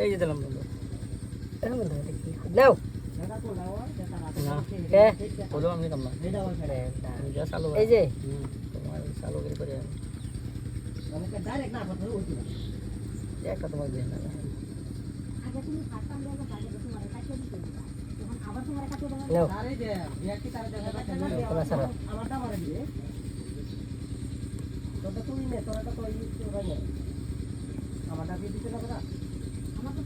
এই যে দিলাম বন্ধু এরকম বন্ধু কি? নাও না। না এই যে। চালু করে একটা তোমার দিয়ে না নাও তোলা সারা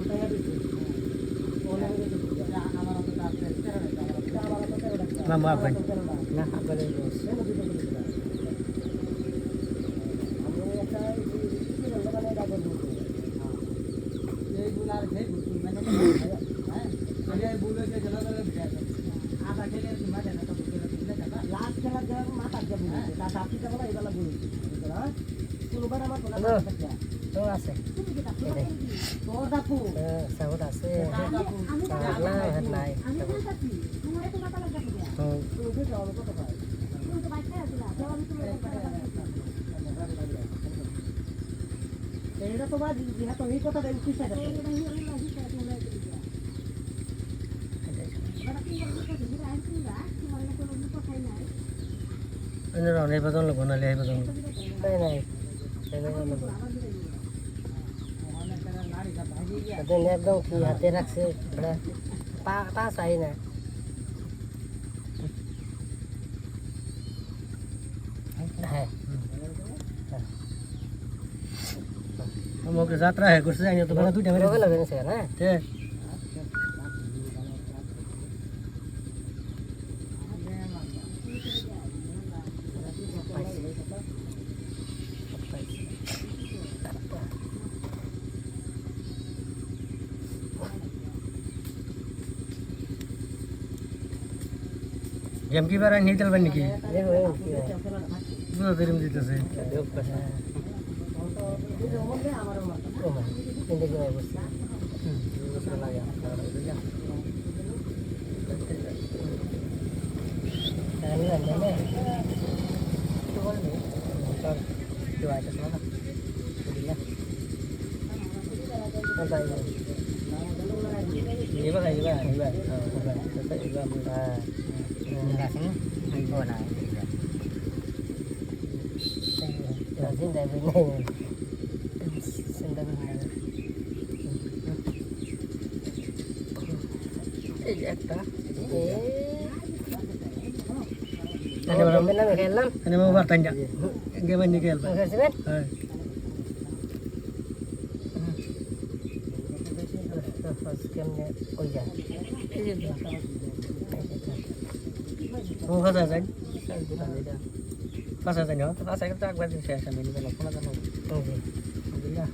নাও মামা আপনি না আপনাদের তো আছে এটাই হ্যাঁ। সাউট আছে সাউট না হাত নাই হুম এটা তো বাদ দিহা তো এই কথাটা উঠিস এই বাজন লোক নালে এই বাজন নাই নাই এনে दिन एकदम किया तेरक से पा, पास आई ना है हम ओके जात्रा है कुछ जाएँगे तो बड़ा दूटा मेरे लगे से ना ठीक না তে গেম কি বার নিয়ে তেলবেন নাকি দেখো এই কি হয় বুঝা তেরিম দিতেছে ও মা Iba kayo, iba, iba. Oh, iba. Basta iba mula. Kasing iba na. Kasi dami na yun. Sandang na yun. Iyakta. Ano mo ba tanya? Ano mo ba tanya? Gawin ni Kelba? Ang kasibat? Din siya sa mini ba? Kuna ka mo. Oke. Bila.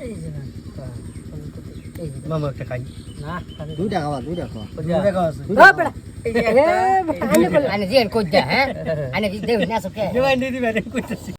এই যে না Eh, মামা একটা খাই না দুইটা খাওয়া দুইটা খাওয়া দুইটা খাওয়া আছে oh, pernah. Eh, ane pernah. Ane jangan kau dah, eh? Ane dia nak